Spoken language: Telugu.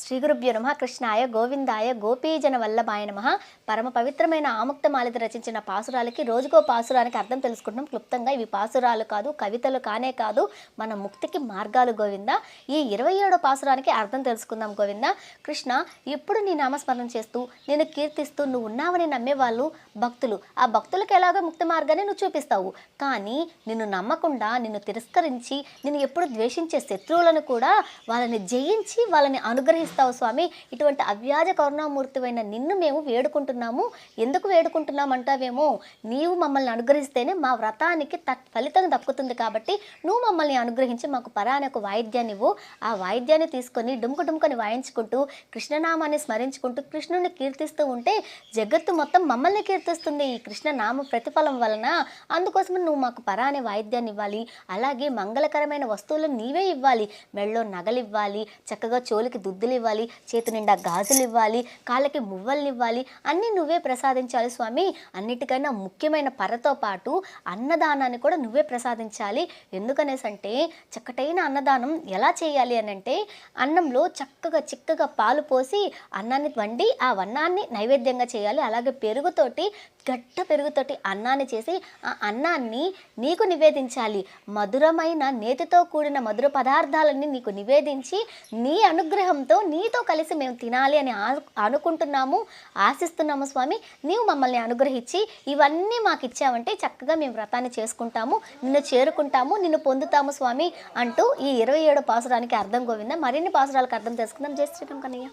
శ్రీ గురుభ్యో నమ. కృష్ణాయ గోవిందాయ గోపీజన వల్లభాయ నమ. పరమ పవిత్రమైన ఆముక్త మాలిత రచించిన పాసురాలకి రోజుకో పాసురానికి అర్థం తెలుసుకుంటున్నాం. క్లుప్తంగా ఇవి పాసురాలు కాదు కవితలు కానే కాదు మన ముక్తికి మార్గాలు గోవింద. ఈ ఇరవై ఏడో పాసురానికి అర్థం తెలుసుకుందాం గోవింద. కృష్ణ ఎప్పుడు నీ నామస్మరణ చేస్తూ నేను కీర్తిస్తూ నువ్వు ఉన్నావని నమ్మేవాళ్ళు భక్తులు. ఆ భక్తులకు ఎలాగో ముక్తి మార్గాన్ని నువ్వు చూపిస్తావు. కానీ నిన్ను నమ్మకుండా నిన్ను తిరస్కరించి నేను ఎప్పుడు ద్వేషించే శత్రువులను కూడా వాళ్ళని జయించి వాళ్ళని అనుగ్రహిస్తావు స్వామి. ఇటువంటి అవ్యాజ కరుణామూర్తివైన నిన్ను మేము వేడుకుంటున్నాము. ఎందుకు వేడుకుంటున్నామంటావేమో? నీవు మమ్మల్ని అనుగ్రహిస్తేనే మా వ్రతానికి తత్ ఫలితం దక్కుతుంది కాబట్టి నువ్వు మమ్మల్ని అనుగ్రహించి మాకు పరా అనే ఒక వాయిద్యాన్ని ఇవ్వు. ఆ వాయిద్యాన్ని తీసుకొని డుమ్కు డుమ్కని వాయించుకుంటూ కృష్ణనామాన్ని స్మరించుకుంటూ కృష్ణుని కీర్తిస్తూ ఉంటే జగత్తు మొత్తం మమ్మల్ని కీర్తిస్తుంది ఈ కృష్ణనామ ప్రతిఫలం వలన. అందుకోసం నువ్వు మాకు పరా అనే వాయిద్యాన్ని ఇవ్వాలి. అలాగే మంగళకరమైన వస్తువులను నీవే ఇవ్వాలి. మెళ్ళో నగలు ఇవ్వాలి చక్కగా చోలికి దుద్దులు ఇవ్వాలి చేతి నిండా గాజులు ఇవ్వాలి కాళ్ళకి మువ్వల్ని ఇవ్వాలి అన్నీ నువ్వే ప్రసాదించాలి స్వామి. అన్నిటికైనా ముఖ్యమైన పరతో పాటు అన్నదానాన్ని కూడా నువ్వే ప్రసాదించాలి. ఎందుకనేసి అంటే చక్కటైన అన్నదానం ఎలా చేయాలి అని అంటే అన్నంలో చక్కగా చిక్కగా పాలు పోసి అన్నాన్ని వండి ఆ అన్నాన్ని నైవేద్యంగా చేయాలి. అలాగే పెరుగుతోటి గట్ట పెరుగుతోటి అన్నాన్ని చేసి ఆ అన్నాన్ని నీకు నివేదించాలి. మధురమైన నేతితో కూడిన మధుర పదార్థాలన్నీ నీకు నివేదించి నీ అనుగ్రహంతో నీతో కలిసి మేము తినాలి అని అనుకుంటున్నాము ఆశిస్తున్నాము స్వామి. నీవు మమ్మల్ని అనుగ్రహించి ఇవన్నీ మాకు ఇచ్చావంటే చక్కగా మేము వ్రతాన్ని చేసుకుంటాము నిన్ను చేరుకుంటాము నిన్ను పొందుతాము స్వామి అంటూ ఈ ఇరవై ఏడు పాసురానికి అర్థం గోవింద. మరిన్ని పాసురాలకు అర్థం తెలుసుకుందాం. జై శ్రీరామ్ కన్నయ్య